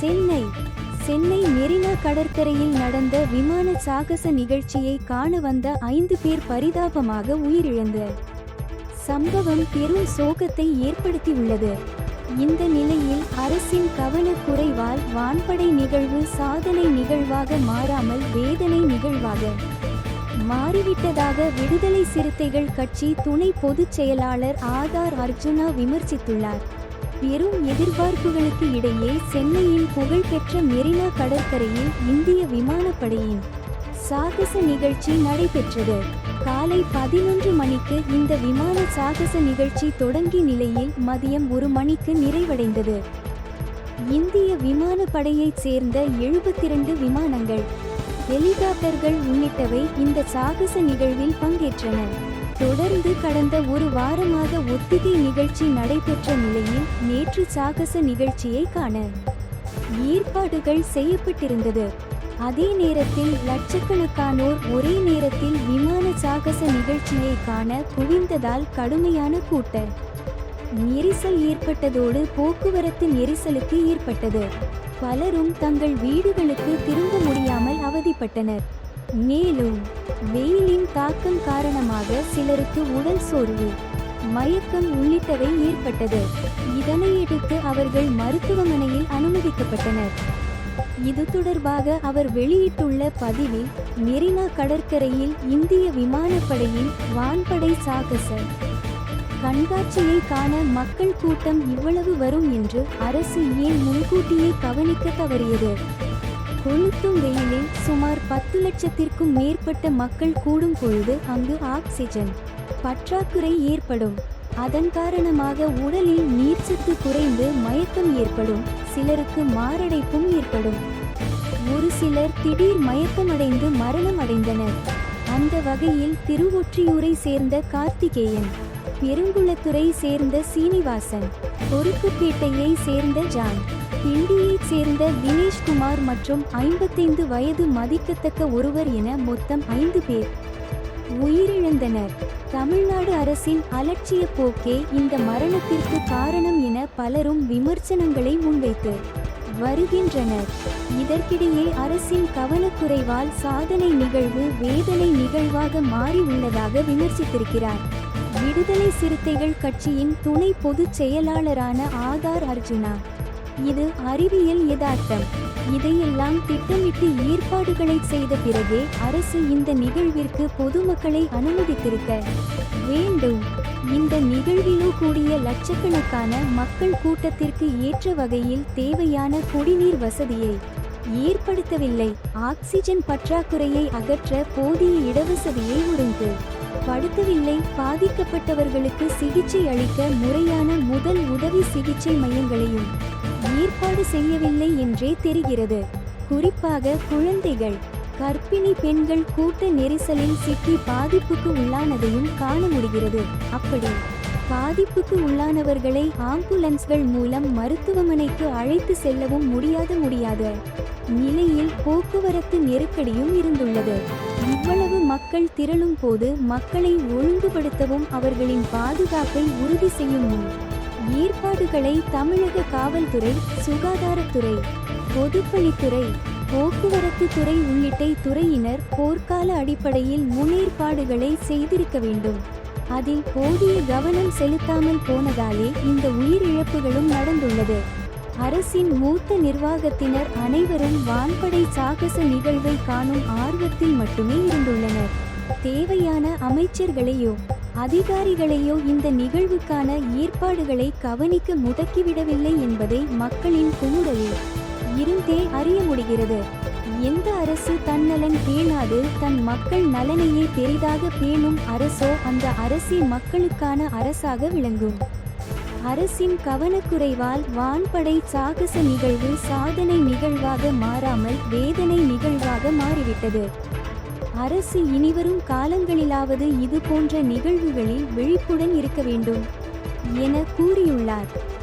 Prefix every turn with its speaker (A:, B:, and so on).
A: சென்னை. சென்னை மெரினா கடற்கரையில் நடந்த விமான சாகச நிகழ்ச்சியை காண வந்த ஐந்து பேர் பரிதாபமாக உயிரிழந்தனர் சம்பவம் பெரும் சோகத்தை ஏற்படுத்தியுள்ளது. இந்த நிலையில் அரசின் கவனக்குறைவால் வான்படை நிகழ்வு சாதனை நிகழ்வாக மாறாமல் வேதனை நிகழ்வாக. மாறிவிட்டதாக விடுதலை சிறுத்தைகள் கட்சி துணை பொதுச் செயலாளர் ஆதார் அர்ஜுனா விமர்சித்துள்ளார். பெரும் எதிர்பார்ப்புகளுக்கு இடையே சென்னையில் புகழ்பெற்ற மெரினா கடற்கரையில் இந்திய விமானப்படையின் சாகச நிகழ்ச்சி நடைபெற்றது. காலை பதினொன்று மணிக்கு இந்த விமான சாகச நிகழ்ச்சி தொடங்கிய நிலையில் மதியம் ஒரு மணிக்கு நிறைவடைந்தது. இந்திய விமானப்படையைச் சேர்ந்த எழுபத்திரண்டு விமானங்கள் ஹெலிகாப்டர்கள் உள்ளிட்டவை இந்த சாகச நிகழ்வில் பங்கேற்றன. தொடர்ந்து கடந்த ஒரு வாரமாக ஒத்திகை நிகழ்ச்சி நடைபெற்ற நிலையில் நேற்று சாகச நிகழ்ச்சியை காண ஏற்பாடுகள் செய்யப்பட்டிருந்தது. அதே நேரத்தில் லட்சக்கணக்கானோர் ஒரே நேரத்தில் விமான சாகச நிகழ்ச்சியை காண குவிந்ததால் கடுமையான கூட்ட நெரிசல் ஏற்பட்டதோடு போக்குவரத்து நெரிசலுக்கு ஏற்பட்டது. பலரும் தங்கள் வீடுகளுக்கு திரும்ப முடியாமல் அவதிப்பட்டனர். மேலும் வெயிலின் தாக்கம் காரணமாக சிலருக்கு உடல் சோர்வு மயக்கம் உள்ளிட்டவை ஏற்பட்டது. இதனையடுத்து அவர்கள் மருத்துவமனையில் அனுமதிக்கப்பட்டனர். இது தொடர்பாக அவர் வெளியிட்டுள்ள பதிவில் மெரினா கடற்கரையில் இந்திய விமானப்படையின் வான்படை சாகச கண்காட்சியை காண மக்கள் கூட்டம் இவ்வளவு வரும் என்று அரசு ஏன் முன்கூட்டியே கவனிக்க தவறியது? கொளுத்தும் வெயிலில் சுமார் பத்து லட்சத்திற்கும் மேற்பட்ட மக்கள் கூடும் பொழுது அங்கு ஆக்சிஜன் பற்றாக்குறை ஏற்படும். அதன் காரணமாக உடலில் நீர்ச்சத்து குறைந்து மயக்கம் ஏற்படும் சிலருக்கு மாரடைப்பும் ஏற்படும். ஒரு சிலர் திடீர் மயக்கமடைந்து மரணம் அடைந்தனர். அந்த வகையில் திருவொற்றியூரை சேர்ந்த கார்த்திகேயன் பெருங்குளத்துறை சேர்ந்த சீனிவாசன் பொறுப்புப்பேட்டையை சேர்ந்த ஜான் கிண்டியைச் சேர்ந்த தினேஷ்குமார் மற்றும் ஐம்பத்தைந்து வயது மதிக்கத்தக்க ஒருவர் என மொத்தம் ஐந்து பேர். உயிரிழந்தனர். தமிழ்நாடு அரசின் அலட்சிய போக்கே இந்த மரணத்திற்கு காரணம் என பலரும் விமர்சனங்களை முன்வைத்து வருகின்றனர். இதற்கிடையே அரசின் கவனக்குறைவால் சாதனை நிகழ்வு வேதனை நிகழ்வாக மாறி உள்ளதாக விமர்சித்திருக்கிறார். விடுதலை சிறுத்தைகள் கட்சியின் துணை பொதுச் செயலாளரான ஆதார் அர்ஜுனா. இது அறிவியல் யதார்த்தம். இதையெல்லாம் திட்டமிட்டு ஏற்பாடுகளை செய்த பிறகே அரசு இந்த நிகழ்விற்கு பொதுமக்களை அனுமதித்திருக்க வேண்டும். இந்த நிகழ்விலோ கூடிய லட்சக்கணக்கான மக்கள் கூட்டத்திற்கு ஏற்ற வகையில் தேவையான குடிநீர் வசதியை ஏற்படுத்தவில்லை. ஆக்சிஜன் பற்றாக்குறையை அகற்ற போதிய இடவசதியை ஒருங்கு படுக்கவில்லை. பாதிக்கப்பட்டவர்களுக்கு சிகிச்சை அளிக்க முறையான முதல் உதவி சிகிச்சை மையங்களையும் ஏற்பாடு செய்யவில்லை என்றே தெரிகிறது. குறிப்பாக குழந்தைகள் கர்ப்பிணி பெண்கள் கூட்ட நெரிசலில் சிக்கி பாதிப்புக்கு உள்ளானதையும் காண முடிகிறது. அப்படி பாதிப்புக்கு உள்ளானவர்களை ஆம்புலன்ஸ்கள் மூலம் மருத்துவமனைக்கு அழைத்து செல்லவும் முடியாத முடியாத நிலையில் போக்குவரத்து நெருக்கடியும் இருந்துள்ளது. மக்கள் திரளும் போது மக்களை ஒழுங்குபடுத்தவும் அவர்களின் பாதுகாப்பை உறுதி செய்யும் முன் ஏற்பாடுகளை தமிழக காவல்துறை சுகாதாரத்துறை பொதுப்பணித்துறை போக்குவரத்து துறை உள்ளிட்ட துறையினர் போர்க்கால அடிப்படையில் முன்னேற்பாடுகளை செய்திருக்க வேண்டும். அதில் போதிய கவனம் செலுத்தாமல் போனதாலே இந்த உயிரிழப்புகளும் நடந்துள்ளது. அரசின் மூத்த நிர்வாகத்தினர் அனைவரும் வான்படை சாகச நிகழ்வை காணும் ஆர்வத்தில் மட்டுமே இருந்துள்ளனர். தேவையான அமைச்சர்களையோ அதிகாரிகளையோ இந்த நிகழ்வுக்கான ஏற்பாடுகளை கவனிக்க முடக்கிவிடவில்லை என்பதை மக்களின் குமுறலில் இருந்தே அறிய முடிகிறது. எந்த அரசு தன்னலன் பேணாது தன் மக்கள் நலனையே பெரிதாக பேணும் அரசோ அந்த அரசே மக்களுக்கான அரசாக விளங்கும். அரசின் கவனக்குறைவால் வான்படை சாகச நிகழ்வு சாதனை நிகழ்வாக மாறாமல் வேதனை நிகழ்வாக மாறிவிட்டது. அரசு இனிவரும் காலங்களிலாவது இது போன்ற நிகழ்வுகளில் விழிப்புடன் இருக்க வேண்டும் என கூறியுள்ளார்.